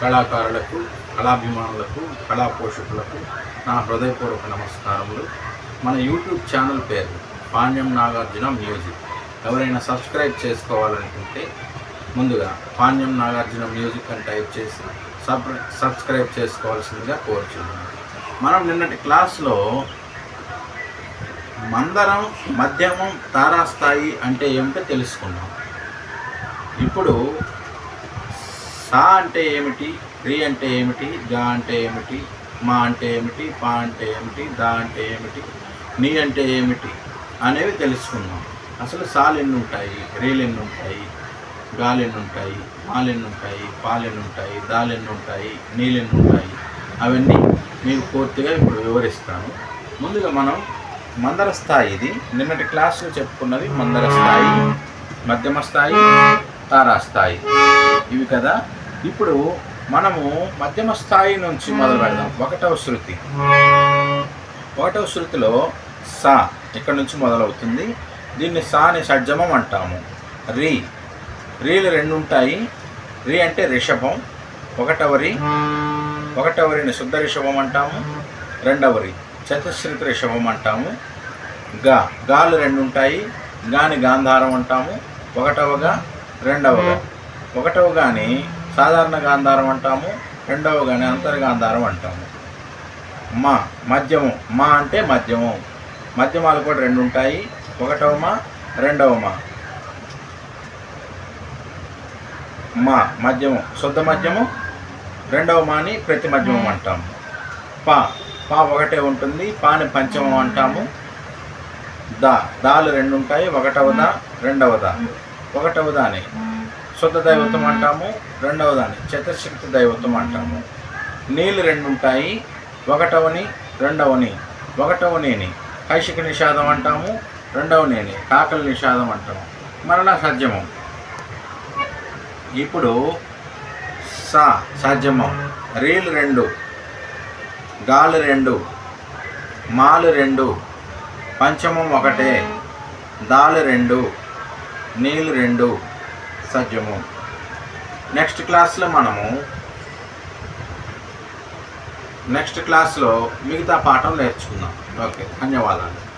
కళాకారులకు కళాభిమానులకు కళా పోషకులకు నా హృదయపూర్వక నమస్కారములు. మన యూట్యూబ్ ఛానల్ పేరు పాండ్యం నాగార్జున మ్యూజిక్. ఎవరైనా సబ్స్క్రైబ్ చేసుకోవాలనుకుంటే ముందుగా పాండ్యం నాగార్జున మ్యూజిక్ అని టైప్ చేసి సబ్ సబ్స్క్రైబ్ చేసుకోవాల్సిందిగా కోరుచున్నాను. మనం నిన్నటి క్లాస్లో మందరం మధ్యమం తారాస్థాయి అంటే ఏమిటో తెలుసుకున్నాం. ఇప్పుడు సా అంటే ఏమిటి? రి అంటే ఏమిటి? గా అంటే ఏమిటి? మా అంటే ఏమిటి? పా అంటే ఏమిటి? దా అంటే ఏమిటి? నీ అంటే ఏమిటి? అనేవి తెలుసుకుందాం. అసలు సాలు ఎన్ని ఉంటాయి? రీలు ఎన్ని ఉంటాయి? గాలు ఎన్ని ఉంటాయి? మాలు ఎన్ని ఉంటాయి? పాలు ఎన్ని ఉంటాయి? దాలు ఎన్ని ఉంటాయి? నీళ్ళు ఎన్ని ఉంటాయి? అవన్నీ మీకు పూర్తిగా ఇప్పుడు వివరిస్తాను. ముందుగా మనం మందర స్థాయి ఇది. నిన్నటి క్లాస్లో చెప్పుకున్నది మందర స్థాయి మధ్యమ స్థాయి తారాస్థాయి ఇవి కదా ఇప్పుడు మనము మధ్యమ స్థాయి నుంచి మొదలు పెడదాం. ఒకటవ శృతి. ఒకటవ శృతిలో సా ఇక్కడ నుంచి మొదలవుతుంది. దీన్ని సాని షడ్జమం అంటాము. రీ. రీలు రెండు ఉంటాయి రీ అంటే రిషభం. ఒకటవరి ఒకటవరిని శుద్ధ రిషభం అంటాము. రెండవరి చతుశ్రుతి రిషభం అంటాము. గా. గాలు రెండు ఉంటాయి గాని గాంధారం అంటాము. ఒకటవగా రెండవగా ఒకటవ గాని సాధారణ గాంధారం అంటాము రెండవ గాని అంతర్గాంధారం అంటాము. మా మధ్యమం. మా అంటే మధ్యమం. మధ్యమాలు కూడా రెండు ఉంటాయి. ఒకటవ మా రెండవ మా. మా మధ్యమం. శుద్ధ మధ్యమం. రెండవ మాని ప్రతి మధ్యమం అంటాము. పా పా ఒకటే ఉంటుంది. పాని పంచమం అంటాము. దా దాలు రెండు ఉంటాయి. ఒకటవ దా రెండవ దా. ఒకటవ దాని. శుద్ధ దైవత్వం అంటాము రెండవ దాని చతుశక్తి దైవత్వం అంటాము. నీళ్ళు రెండు ఉంటాయి ఒకటవని రెండవని ఒకటవనేని. కైశిక నిషాదం అంటాము రెండవనేని. కాకల నిషాదం అంటాము. మరలా సజ్జమం ఇప్పుడు సా సజ్జమం రీలు రెండు గాలు రెండు మాలు రెండు పంచమం ఒకటే దాలు రెండు నీళ్ళు రెండు సద్యము. నెక్స్ట్ క్లాస్లో మనము నెక్స్ట్ క్లాస్లో మిగతా పాఠం నేర్చుకుందాం. ఓకే ధన్యవాదాలు.